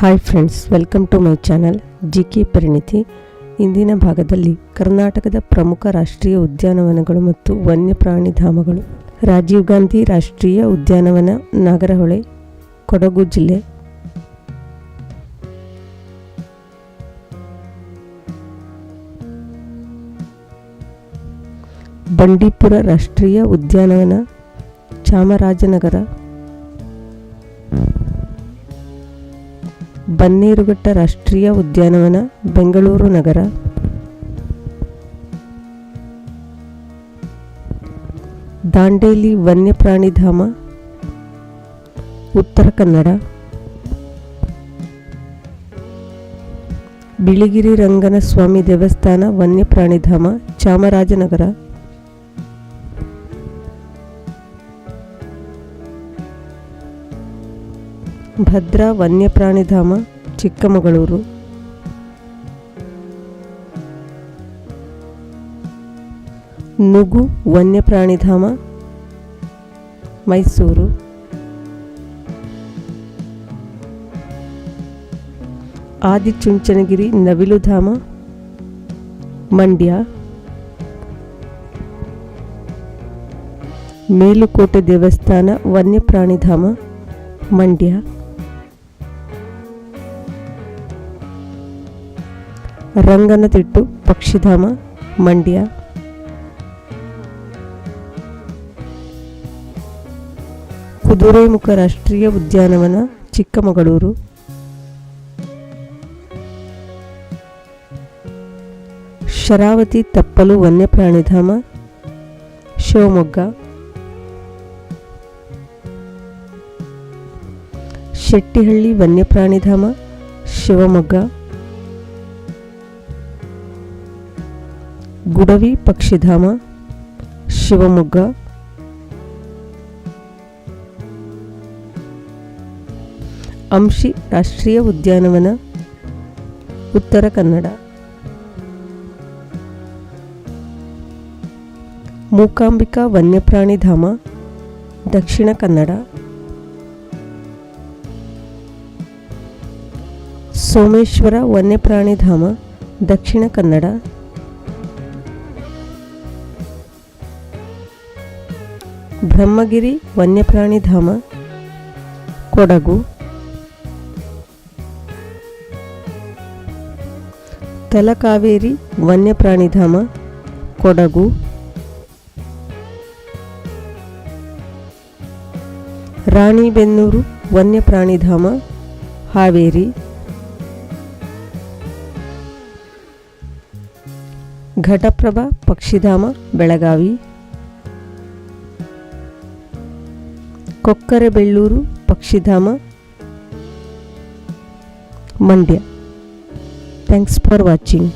Hi friends welcome to my channel G K Parinithi ಇಂದಿನ ಭಾಗದಲ್ಲಿ ಕರ್ನಾಟಕದ ಪ್ರಮುಖ ರಾಷ್ಟ್ರೀಯ ಉದ್ಯಾನವನಗಳು ಮತ್ತು ವನ್ಯಪ್ರಾಣಿ ಧಾಮಗಳು. ರಾಜೀವ್ ಗಾಂಧಿ ರಾಷ್ಟ್ರೀಯ ಉದ್ಯಾನವನ, ನಾಗರಹೊಳೆ, ಕೊಡಗು ಜಿಲ್ಲೆ. ಬಂಡೀಪುರ ರಾಷ್ಟ್ರೀಯ ಉದ್ಯಾನವನ, ಚಾಮರಾಜನಗರ. ಬನ್ನೇರುಘಟ್ಟ ರಾಷ್ಟ್ರೀಯ ಉದ್ಯಾನವನ, ಬೆಂಗಳೂರು ನಗರ. ದಾಂಡೇಲಿ ವನ್ಯಪ್ರಾಣಿಧಾಮ ಉತ್ತರ ಕನ್ನಡ. ಬಿಳಿಗಿರಿ ರಂಗನ ಸ್ವಾಮಿ ದೇವಸ್ಥಾನ ವನ್ಯಪ್ರಾಣಿಧಾಮ ಚಾಮರಾಜನಗರ. ಭದ್ರಾ ವನ್ಯಪ್ರಾಣಿಧಾಮ ಚಿಕ್ಕಮಗಳೂರು. ನುಗು ವನ್ಯಪ್ರಾಣಿಧಾಮ ಮೈಸೂರು. ಆದಿಚುಂಚನಗಿರಿ ನವಿಲುಧಾಮ ಮಂಡ್ಯ. ಮೇಲುಕೋಟೆ ದೇವಸ್ಥಾನ ವನ್ಯಪ್ರಾಣಿಧಾಮ ಮಂಡ್ಯ. ರಂಗನತಿಟ್ಟು ಪಕ್ಷಿಧಾಮ ಮಂಡ್ಯ. ಕುದುರೆಮುಖ ರಾಷ್ಟ್ರೀಯ ಉದ್ಯಾನವನ ಚಿಕ್ಕಮಗಳೂರು. ಶರಾವತಿ ತಪ್ಪಲು ವನ್ಯಪ್ರಾಣಿಧಾಮ ಶಿವಮೊಗ್ಗ. ಶೆಟ್ಟಿಹಳ್ಳಿ ವನ್ಯಪ್ರಾಣಿಧಾಮ ಶಿವಮೊಗ್ಗ. ಗುಡವಿ ಪಕ್ಷಿಧಾಮ ಶಿವಮೊಗ್ಗ ಅಂಶಿ ರಾಷ್ಟ್ರೀಯ ಉದ್ಯಾನವನ ಉತ್ತರ ಕನ್ನಡ ಮೂಕಾಂಬಿಕಾ ವನ್ಯಪ್ರಾಣಿ ಧಾಮ ದಕ್ಷಿಣ ಕನ್ನಡ ಸೋಮೇಶ್ವರ ವನ್ಯಪ್ರಾಣಿ ಧಾಮ ದಕ್ಷಿಣ ಕನ್ನಡ ಬ್ರಹ್ಮಗಿರಿ ವನ್ಯಪ್ರಾಣಿ ಧಾಮ, ಕೊಡಗು. ತಲಕಾವೇರಿ ವನ್ಯಪ್ರಾಣಿ ಧಾಮ, ಕೊಡಗು. ರಾಣಿಬೆನ್ನೂರು ವನ್ಯಪ್ರಾಣಿ ಧಾಮ, ಹಾವೇರಿ. ಘಟಪ್ರಭಾ ಪಕ್ಷಿಧಾಮ, ಬೆಳಗಾವಿ. ಕೊಕ್ಕರೆಬೆಳ್ಳೂರು ಪಕ್ಷಿಧಾಮ ಮಂಡ್ಯ. Thanks for watching